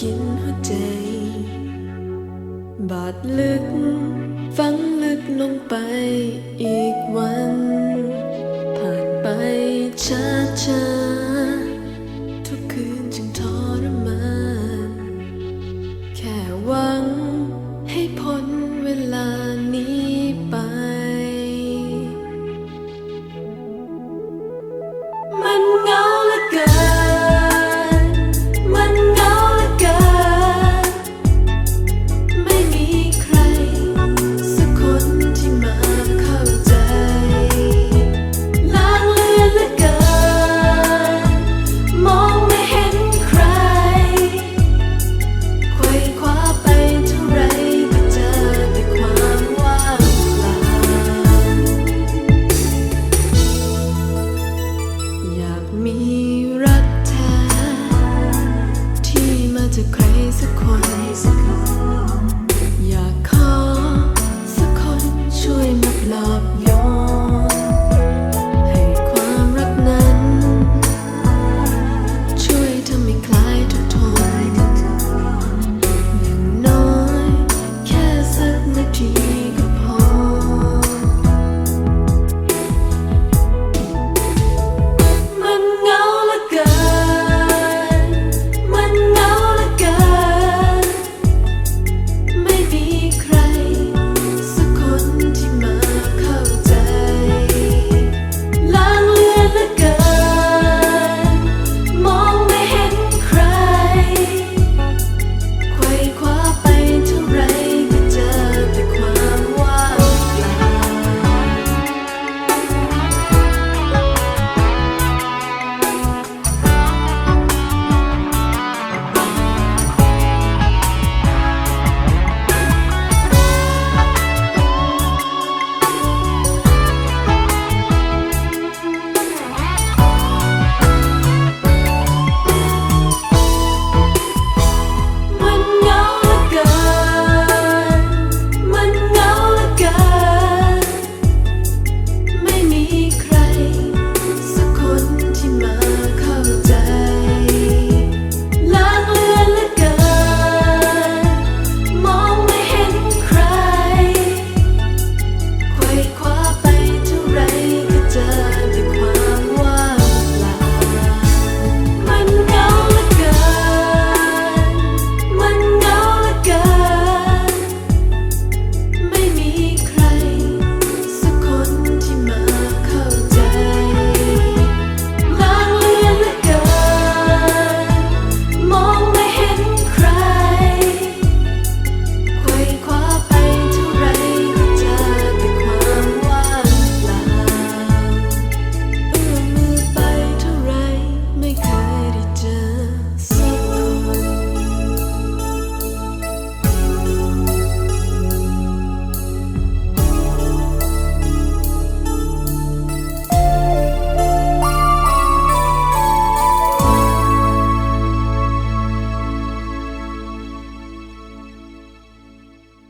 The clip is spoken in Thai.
กินหัวใจ บาดลึก ฝังลึกลงไปอีกวัน ผ่านไปช้าช้า